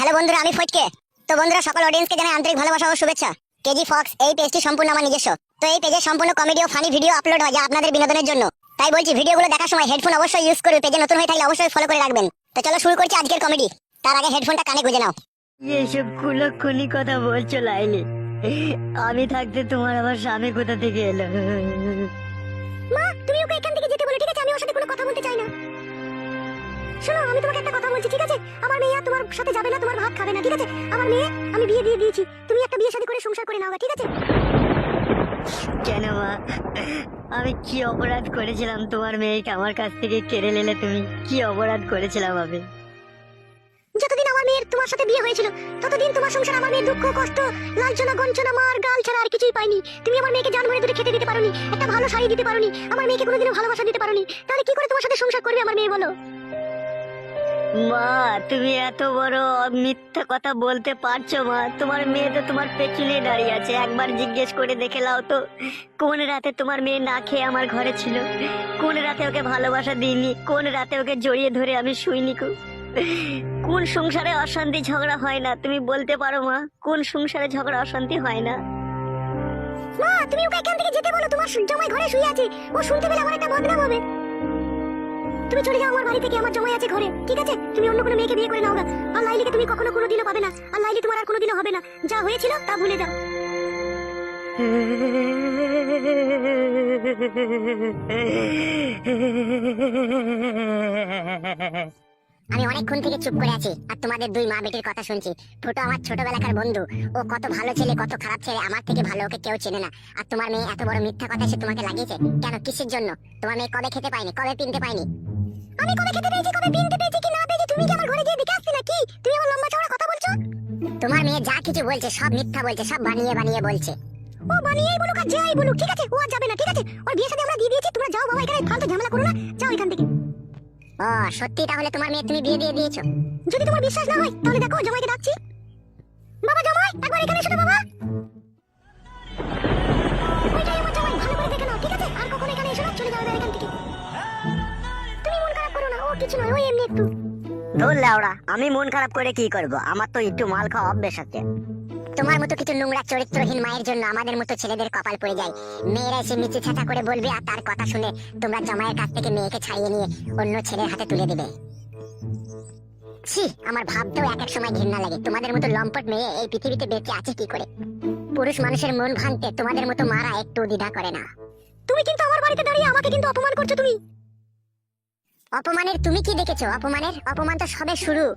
Hello বন্ধুরা আমি ফটকে। তো বন্ধুরা সকল অডিয়েন্সকে জানাই আন্তরিক ভালোবাসা ও শুভেচ্ছা। কেজি ফক্স এই পেজটি সম্পূর্ণ আমার নিজস্ব। তো এই পেজে সম্পূর্ণ কমেডি ও ফানি ভিডিও আপলোড হয় যা আপনাদের বিনোদনের জন্য। তাই বলছি ভিডিওগুলো দেখার সময় হেডফোন অবশ্যই ইউজ করবে পেজে নতুন হয়ে থাকলে অবশ্যই ফলো করে রাখবেন। তো চলো শুরু করছি আজকের কমেডি তার আগে হেডফোনটা কানে গুঁজে নাও। এসব কুলক্ষণি কথা বলছো লাইলি আমি থাকতে তোমার আবার স্বামী কোথা থেকে এলো? মা তুমি ওকে এখান থেকে যেতে বলো ঠিক আছে? আমি ওর সাথে কোনো কথা বলতে চাই না। শোনো আমি তোমাকে একটা কথা বলছি ঠিক আছে? আমার মেয়ে আর তোমার সাথে যাবে না তোমার ভাত খাবে না ঠিক আছে? আমার মেয়ে আমি বিয়ে দিয়ে দিয়েছি। তুমি একটা বিয়ে শাদী করে সংসার করে নাও ঠিক আছে? কেন মা? আমি কি অপরাধ করেছিলাম তোমার মেয়েকে আমার কাছ থেকে কেড়ে নিলে? তুমি কি অপরাধ করেছিলাম আমি? যতদিন আমার মেয়ের তোমার সাথে বিয়ে হয়েছিল ততদিন তোমার সংসার আমার মেয়ের দুঃখ কষ্ট লাঞ্ছনা গঞ্চনা মার গাল ছাড়া আর কিছুই পাইনি। তুমি আমার মেয়েকে জান ভরে দুটো খেতে দিতে পারোনি একটা ভালো শাড়ি দিতে পারোনি আমার মেয়েকে কোনোদিনও ভালোবাসা দিতে পারোনি। তাহলে কি করে তোমার সাথে সংসার করবে আমার মেয়ে বলো? মা, তুমি এত বড় মিথ্যা কথা বলতে পারছ মা। তোমার মেয়ে তো তোমার পেছনে দাঁড়িয়ে আছে। একবার জিজ্ঞেস করে দেখে লাও তো, কোন রাতে তোমার মেয়ে না খেয়ে আমার ঘরে ছিল? কোন রাতে ওকে ভালোবাসা দিইনি? কোন রাতে ওকে জড়িয়ে ধরে আমি শুইনি কো? কোন সংসারে অশান্তি ঝগড়া হয় না? তুমি বলতে পারো মা, কোন সংসারে ঝগড়া অশান্তি হয় না? মা, তুমি ওকে এখান থেকে যেতে বলো। তোমার জামাই ঘরে শুয়ে আছে। ও শুনতে পেলে আমার একটা বদনাম হবে। তুমি চলে যাও আমার বাড়ি থেকে, আমার জামাই আছে ঘরে। ঠিক আছে? তুমি অন্য কোনো মেয়েকে বিয়ে করে নাও গা। আর লাইলিকে তুমি কখনো কোনোদিনও পাবে না। আর লাইলি তোমার আর কোনোদিনও হবে না। যা হয়েছিল, তা ভুলে যাও। আমি অনেকক্ষণ থেকে চুপ করে আছি, আর তোমাদের দুই মা বেটির কথা শুনছি। ফুটো আমার ছোটবেলাকার বন্ধু। ও কত ভালো ছেলে, কত খারাপ ছেলে, আমার থেকে ভালো ওকে কেউ চেনে না। আর তোমার মেয়ে এত বড় মিথ্যা কথা সে তোমাকে লাগিয়েছে? কেন? কিসের জন্য? তোমার মেয়ে কবে খেতে পায়নি? কবে পিনতে পায়নি? আমি কবে খেতে পেয়েছি কবে পিনতে পেয়েছি কি না পেয়েছি, তুমি কি আমার ঘরে গিয়ে দেখে নাকি তুমি আমার লম্বা চওড়া কথা বলছো? তোমার মেয়ে যা কিছু বলছে, সব মিথ্যা বলছে, সব বানিয়ে বানিয়ে বলছে। ও বানিয়েই বলুক আর যাই বলুক, ঠিক আছে? ও আর যাবে না, ঠিক আছে? ওর বিয়ে সাথে আমরা দিয়ে দিয়েছি, তোমরা যাও বাবা, এখানে ফালতু ঝামেলা করো না, যাও এখান থেকে। ও, সত্যি তাহলে তোমার মেয়ে তুমি বিয়ে দিয়ে দিয়েছ? যদি তোমার বিশ্বাস না হয়, তাহলে দেখো, জামাইকে ডাকছি। বাবা, জামাই, একবার এখানে এসো বাবা। ওই এমনি একটু আমি মন খারাপ করে কি করব? আমার তো একটু মাল খাওয়া অভ্যেস আছে। তোমার মতো কিছু নোংরা চরিত্রহীন মায়ের জন্য আমাদের মতো ছেলেদের কপাল পড়ে যায়। মেয়েরা এসে করে বলবে, আর তার কথা শুনে তোমরা জামাইয়ের কাছ থেকে মেয়েকে নিয়ে অন্য ছেলের হাতে তুলে দেবে। ছি, আমার ভাবতেও এক এক সময় ঘৃণা লাগে। তোমাদের মতো লম্পট মেয়ে এই পৃথিবীতে বেঁচে আছে কি করে? পুরুষ মানুষের মন ভাঙতে তোমাদের মতো মারা একটু দ্বিধা করে না। তুমি কিন্তু আমার বাড়িতে দাঁড়িয়ে আমাকে কিন্তু অপমান করছ তুমি। অপমানের তুমি কি দেখেছ? অপমানের? অপমান তো সবে শুরু।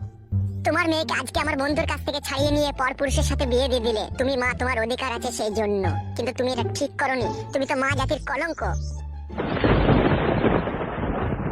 তোমার মেয়েকে আজকে আমার বন্ধুর কাছ থেকে ছাড়িয়ে নিয়ে পর পুরুষের সাথে বিয়ে দিয়ে দিলে। তুমি মা, তোমার অধিকার আছে সেই জন্য। কিন্তু তুমি এটা ঠিক করনি। তুমি তো মা জাতির কলঙ্ক।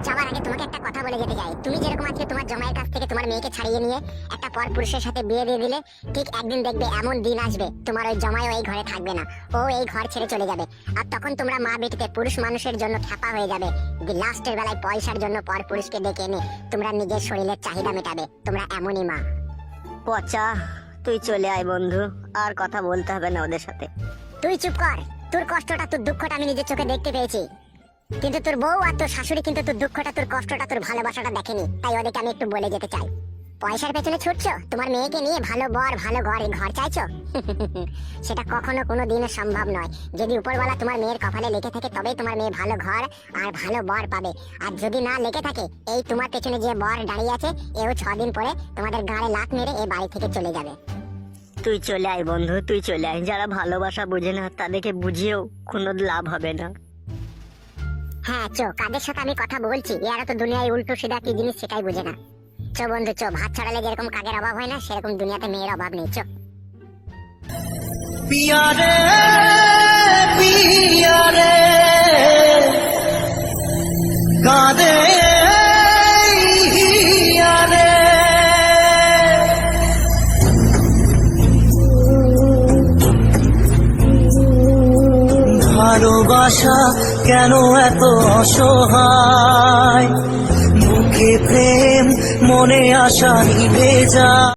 যাওয়ার আগে তোমাকে একটা কথা বলে যেতে চাই। তুমি যেরকম আজকে তোমার জামাইয়ের কাছ থেকে তোমার মেয়েকে ছাড়িয়ে নিয়ে একটা পর পুরুষের সাথে বিয়ে দিয়ে দিলে ঠিক একদিন দেখবে এমন দিন আসবে তোমার ওই জামাইও এই ঘরে থাকবে না। ও এই ঘর ছেড়ে চলে যাবে। আর তখন তোমরা মা বেটিতে পুরুষ মানুষের জন্য খ্যাপা হয়ে যাবে। লাস্টের বেলায় পয়সার জন্য পর পুরুষকে ডেকে এনে তোমরা নিজের শরীরের চাহিদা মেটাবে। তোমরা এমনই মা। পচা তুই চলে আয় বন্ধু। আর কথা বলতে হবে না ওদের সাথে। তুই চুপ কর। তোর কষ্টটা তোর দুঃখটা আমি নিজের চোখে দেখতে পেয়েছি। কিন্তু তোর বউ আর তোর শাশুড়ি কিন্তু তোর দুঃখটা, তোর কষ্টটা, তোর ভালোবাসাটা দেখেনি। তাই ওদেরকে আমি একটু বলে যেতে চাই। পয়সার পেছনে ছুটছো? তোমার মেয়েকে নিয়ে ভালো বর, ভালো ঘর ঘর চাইছো? সেটা কখনো কোনো দিনও সম্ভব নয়। যদি উপরওয়ালা তোমার মেয়ের কপালে লেগে থাকে, তবেই তোমার মেয়ে ভালো ঘর আর ভালো বর পাবে। আর যদি না লেগে থাকে, এই তোমার পেছনে যে বর দাঁড়িয়ে আছে, এও ছদিন পরে তোমাদের গাড়ে লাত মেরে এই বাড়ি থেকে চলে যাবে। তুই চলে আয় বন্ধু, তুই চলে আয়। যারা ভালোবাসা বুঝে না, তাদেরকে বুঝিয়েও কোনো লাভ হবে না। হ্যাঁ চো, কাদের সাথে আমি কথা বলছি? এরা তো দুনিয়ায় উল্টো সিধা কি জিনিস সেটাই বুঝে না। চো, বন্ধু, চো, ভাত ছড়ালে যেরকম কাকের অভাব হয় না, সেরকম দুনিয়াতে মেয়ের অভাব নেই, চো। पिया ভালোবাসা কেন এত অসহায়? মুখে প্রেম মনে আশা নিভে যায়।